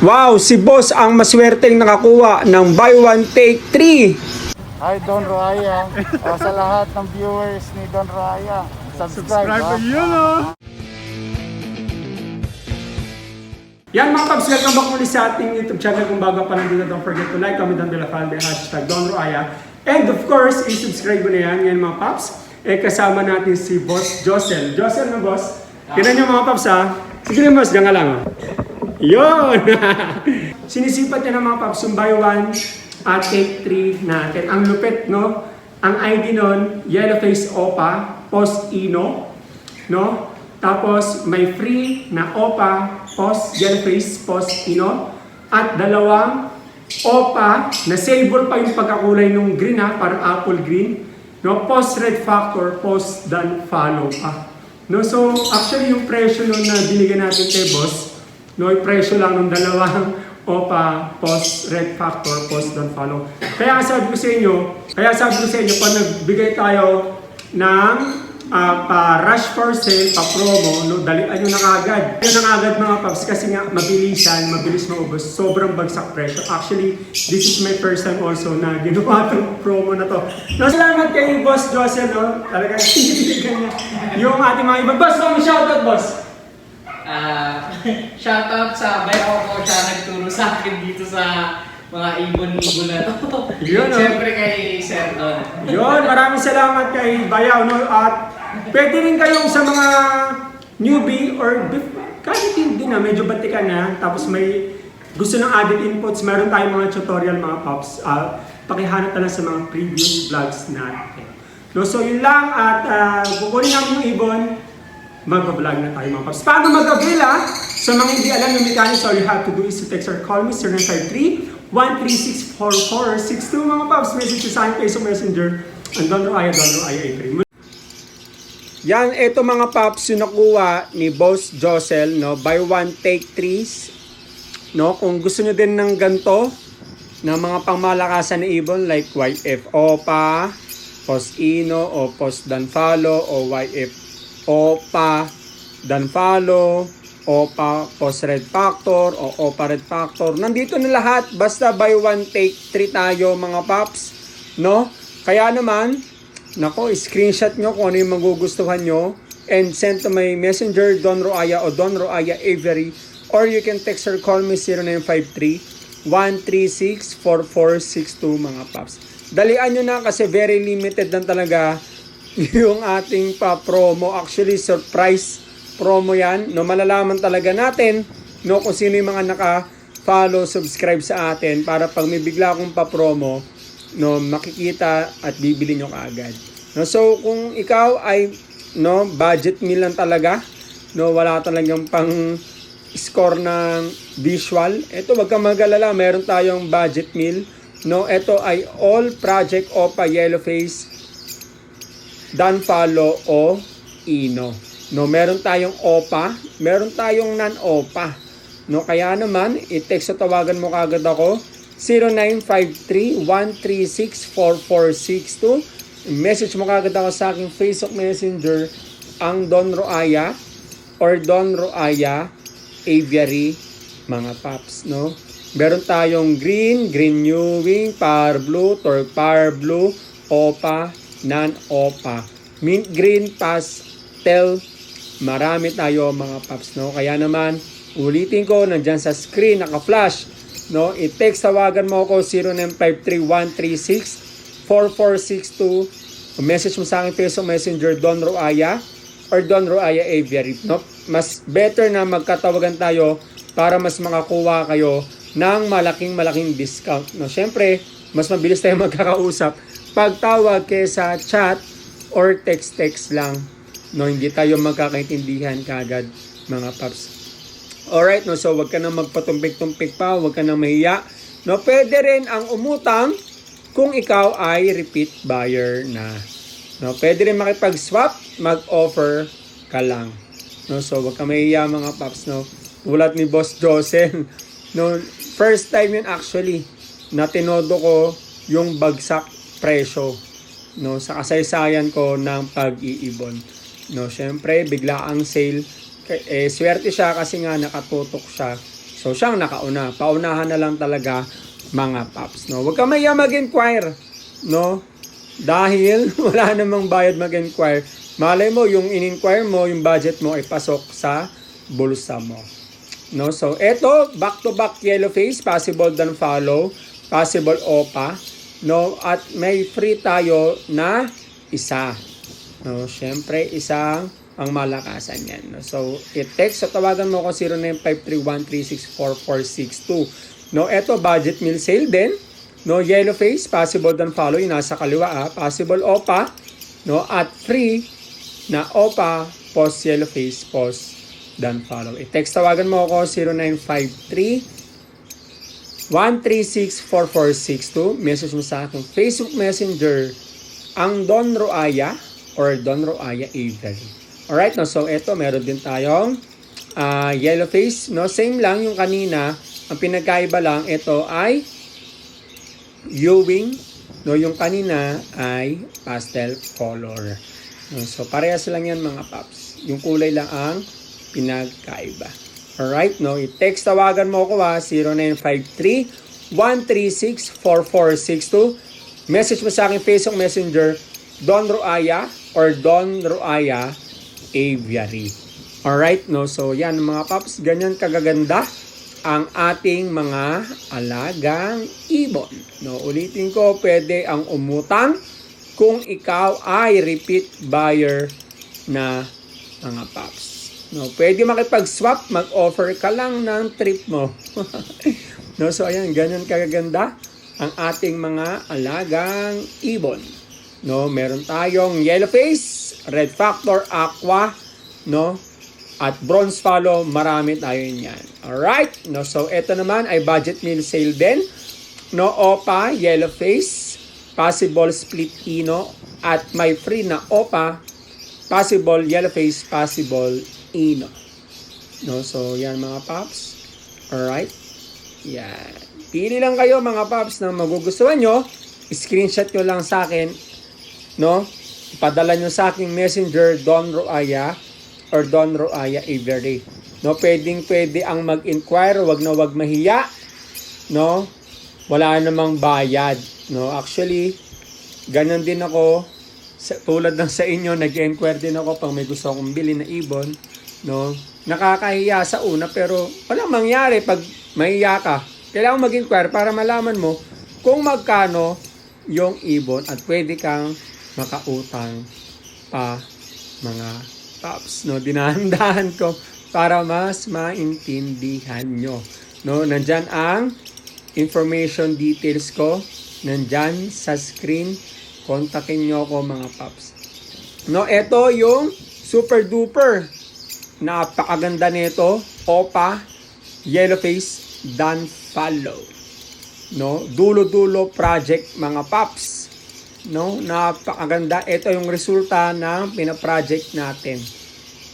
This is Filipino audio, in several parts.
Wow, si boss ang maswerteng nakakuha ng buy one take three. Hi Don Raya. O, sa lahat ng viewers ni Don Raya, subscribe. ha? Yan mga Pabs, welcome back muli sa ating YouTube channel. Kung bago pa lang dito, don't forget to like, comment down below, follow the hashtag Don Roaya. And of course, i-subscribe mo na yan, yan mga Paps. Eh, kasama natin si Boss Josel. Josel na boss. Kinan nyo mga Paps ha. Sige na boss, diyan ka lang. oh. Yun! Sinisipat niya ng mga Paps yung buy one at take three natin. Ang lupit, no? Ang ID nun, Yellow Face Opa, Post Ino, no? Tapos may free na OPA, post yellow face, post ino. At dalawang OPA na silver pa yung pagkakulay ng green ha, parang apple green. No, post red factor, post dan follow pa. No, so actually yung presyo nun na binigyan natin kay boss, no, yung presyo lang ng dalawang OPA, post red factor, post dan follow. Kaya sabi ko sa inyo, kaya sabi ko sa inyo, pag nagbigay tayo ng Ah, pa rush for sale, pa promo, no, dalian nyo na agad. Yun na agad mga paps kasi nga mabilisan, mabilis maubos, sobrang bagsak presyo. Actually, this is my first time also na ginawa itong promo na to. No, salamat kay Boss Joseph, no? Talagang tinitigan niya yung ating mga iba. Boss, kami shoutout, boss! Ah, shoutout sa bayo ko siya nagturo sa akin dito sa mga ibon-ibon na to. Yun, oh. Siyempre kay Sir Don. Yun, maraming salamat kay Bayaw, no? At pwede rin kayong sa mga newbie or kahit hindi na, medyo batikan na, tapos may gusto ng added inputs, meron tayong mga tutorial mga pops. Uh, pakihanap na lang sa mga previous vlogs natin. No, so yun lang at uh, kukunin namin yung ibon, mag-vlog na tayo mga pops. Paano mag-avail ah? Sa mga hindi alam yung mechanics, all you have to do is to text or call me 0953-1364462 mga pops. Message sa akin Facebook Messenger. Ang Don Roaya, Don Roaya A3. Yan, ito mga paps yung nakuha ni Boss Josel, no? Buy one, take threes. No? Kung gusto nyo din ng ganito, ng mga pangmalakasan ni Ibon, like YF OPA, Post Ino, o Post Danfalo, o YF OPA, Danfalo, OPA, Post Red Factor, o OPA Red Factor. Nandito na lahat, basta buy one, take three tayo mga paps. No? Kaya naman, Nako, screenshot nyo kung ano yung magugustuhan nyo and send to my messenger Don Roaya o Don Roaya Avery or you can text or call me 0953-136-4462 mga paps. Dalian nyo na kasi very limited lang talaga yung ating pa-promo. Actually, surprise promo yan. No, malalaman talaga natin no, kung sino yung mga naka-follow, subscribe sa atin para pag may bigla akong pa-promo, no makikita at bibili nyo kaagad. No so kung ikaw ay no budget meal lang talaga, no wala talagang pang score ng visual. Ito wag kang mag-alala, meron tayong budget meal. No, ito ay all project OPA yellow face dan follow o ino. No, meron tayong OPA, meron tayong non-OPA. No, kaya naman, i-text o tawagan mo kagad ako 0953-136-4462. Message mo kagad ako sa aking Facebook Messenger ang Don Roaya or Don Roaya Aviary mga paps, no? Meron tayong green, green new wing, power blue, torque power blue, opa, non-opa. Mint green, pastel, marami tayo mga paps, no? Kaya naman, ulitin ko, nandyan sa screen, naka-flash, no? I-text, tawagan mo ako 0953-136-4462. Message mo sa akin Facebook Messenger Don Roaya or Don Roaya Aviary. No? Mas better na magkatawagan tayo para mas makakuha kayo ng malaking malaking discount. No? Siyempre, mas mabilis tayo magkakausap pag tawag kaysa chat or text-text lang. No, hindi tayo magkakaintindihan kagad mga paps. Alright, no, so wag ka nang magpatumpik-tumpik pa, wag ka nang mahiya. No, pwede rin ang umutang kung ikaw ay repeat buyer na. No, pwede rin makipag-swap, mag-offer ka lang. No, so wag ka mahiya mga paps, no. Tulad ni Boss Josel. No, first time yun actually na tinodo ko yung bagsak presyo no sa kasaysayan ko ng pag-iibon. No, syempre bigla ang sale eh, swerte siya kasi nga nakatutok siya So, siyang nakauna. Paunahan na lang talaga mga paps. No? Huwag ka maya mag-inquire. No? Dahil wala namang bayad mag-inquire. Malay mo, yung in-inquire mo, yung budget mo ay pasok sa bulsa mo. No? So, eto, back-to-back yellow face, possible dan follow, possible OPA. No? At may free tayo na isa. No? Siyempre, isang ang malakasan yan. No? So, i-text so tawagan mo ko 0953-1364462. No, eto budget meal sale din. No, yellow face, possible dan follow, yung nasa kaliwa ah. Possible OPA, no, at free na OPA, post yellow face, post dan follow. I-text tawagan mo ako 0953 1364462. Message mo sa akin Facebook Messenger ang Don Roaya or Don Roaya Avery. Alright, no? So, eto, meron din tayong ah, yellow face. No? Same lang yung kanina. Ang pinagkaiba lang, ito ay Ewing. No? Yung kanina ay pastel color. No? So, parehas lang yan mga paps. Yung kulay lang ang pinagkaiba. Alright, no? I-text tawagan mo ko ha, 0953 136-4462. Message mo sa akin Facebook Messenger, Don Roaya or Don Roaya Aviary. Alright, no? So, yan mga paps, ganyan kagaganda ang ating mga alagang ibon. No, ulitin ko, pwede ang umutang kung ikaw ay repeat buyer na mga paps. No, pwede makipag-swap, mag-offer ka lang ng trip mo. no, so ayan, ganyan kagaganda ang ating mga alagang ibon. No, meron tayong yellow face, red factor, aqua, no? At bronze follow, marami tayo niyan. Alright? No, so ito naman ay budget meal sale din. No, OPA, yellow face, possible split ino, at may free na OPA, possible yellow face, possible ino. No, so yan mga paps. Alright? Yan. Pili lang kayo mga paps na magugustuhan nyo. Screenshot nyo lang sa akin. No? Ipadala nyo sa aking messenger, Don Roaya or Don Roaya Avery. No, pwedeng pwede ang mag-inquire, wag na wag mahiya. No? Wala namang bayad. No, actually, ganun din ako. Sa, tulad ng sa inyo, nag-inquire din ako pag may gusto akong bili na ibon. No? Nakakahiya sa una pero walang mangyari pag mahiya ka. Kailangan mag-inquire para malaman mo kung magkano yung ibon at pwede kang makautang pa mga tops. No? Dinahandahan ko para mas maintindihan nyo. No? Nandyan ang information details ko. Nandyan sa screen. Kontakin nyo ako mga paps. No, ito yung super duper. Napakaganda nito. Opa, yellow face, dan follow. No, dulo-dulo project mga paps. No, napakaganda. Ito yung resulta ng pina-project natin.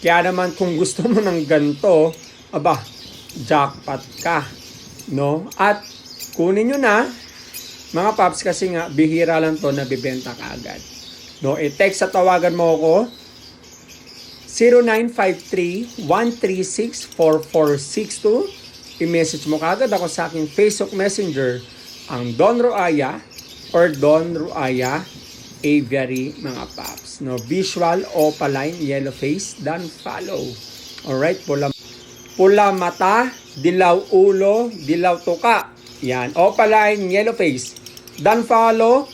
Kaya naman kung gusto mo ng ganito, aba, jackpot ka. No? At kunin nyo na, mga paps, kasi nga, bihira lang to na bibenta ka agad. No, i-text sa tawagan mo ako, 0953-136-4462. I-message mo kagad ako sa aking Facebook Messenger, ang Don Roaya or Don Roaya Aviary, mga paps. No, visual, opaline, yellow face, dan follow. Alright, pula, pula mata, dilaw ulo, dilaw tuka. Yan, opaline, yellow face. Dan follow,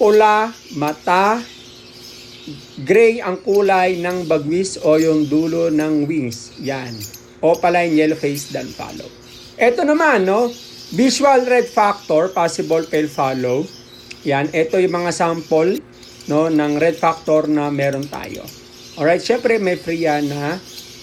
pula, mata, gray ang kulay ng bagwis o yung dulo ng wings. Yan. Opaline, yellow face, dan follow. Ito naman, no? Visual red factor, possible pale follow. Yan, ito yung mga sample no, ng red factor na meron tayo. Alright, syempre may free yan na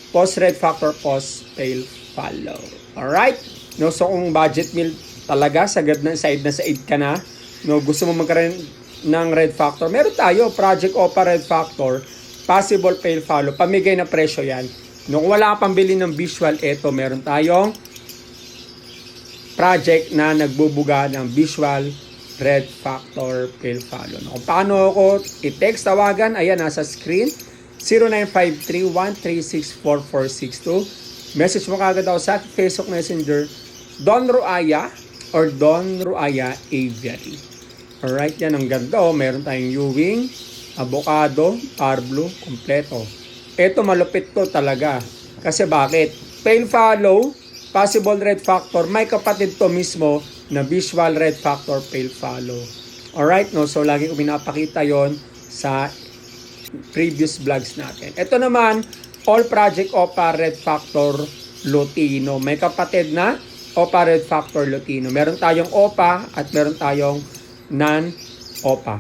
post red factor, post pale follow. Alright? No, so kung budget meal talaga, sagad na side na side ka na, no, gusto mo magkaroon ng red factor, meron tayo, Project OPA Red Factor, possible pale follow, pamigay na presyo yan. No, kung wala ka pambili ng visual, eto, meron tayong project na nagbubuga ng visual red factor pale follow. No, paano ako i-text tawagan, ayan nasa screen 0953-136-4462 message mo kagad ako sa Facebook Messenger, Don Ruaya or Don Ruaya Aviary. Alright, yan ang ganda. Oh. Meron tayong Ewing, avocado, arblo, kompleto. Ito malupit to talaga. Kasi bakit? Pale follow, possible red factor, may kapatid to mismo na visual red factor pale follow. Alright, no? So, lagi ko pinapakita yon sa previous vlogs natin. Ito naman, All Project OPA Red Factor Lutino. May kapatid na OPA Red Factor Lutino. Meron tayong OPA at meron tayong non-OPA.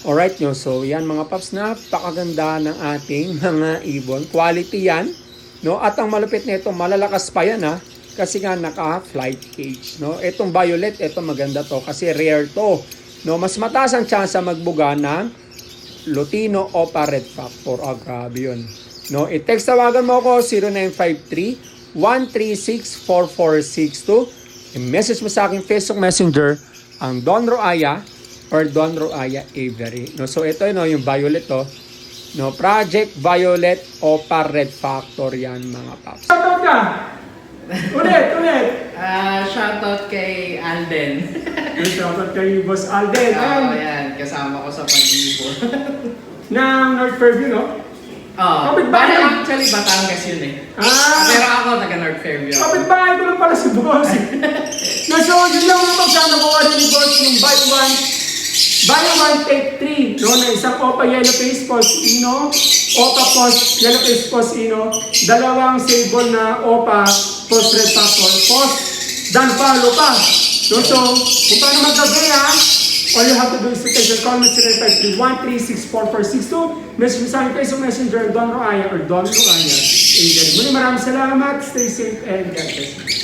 Alright nyo, so yan mga paps, napakaganda ng ating mga ibon. Quality yan. No? At ang malupit nito, malalakas pa yan ha. Kasi nga naka-flight cage. No? Itong violet, ito maganda to kasi rare to. No? Mas mataas ang chance magbuga ng Lutino Opa Red Factor. Ah, grabe yun. No, i-text tawagan mo ako 0953 1364462. I-message mo sa aking Facebook Messenger ang Don Roaya or Don Roaya Avery. No, so ito no, yung violet to. No, Project Violet Opa Red Factor yan mga paps. Shoutout ka! Ulit, ulit! Ah, shoutout kay Alden. Shoutout kay Boss Alden. Oo, yan. Kasama ko sa pag-ibon. ng North Fairview, no? Oo. Kapitbahay. Bale, actually, Batangas yun eh. Ah! Pero ako, taga North Fairview ako. Kapit-bahay ko lang pala si Boss. na so, yun lang naman sana ko ano ni Boss yung buy one, buy one, take three. No, na isang Opa Yellow Face Posino, Opa Post Yellow Face Posino, dalawang sable na Opa Post Red Factor, Post Dan Palo pa. No, so, kung paano maggabi ha, all you have to do is to take the comments to 0953-1364462. Message sa akin Facebook Messenger, Don Roaya or Don Roaya. Muli maraming salamat. Stay safe and God bless.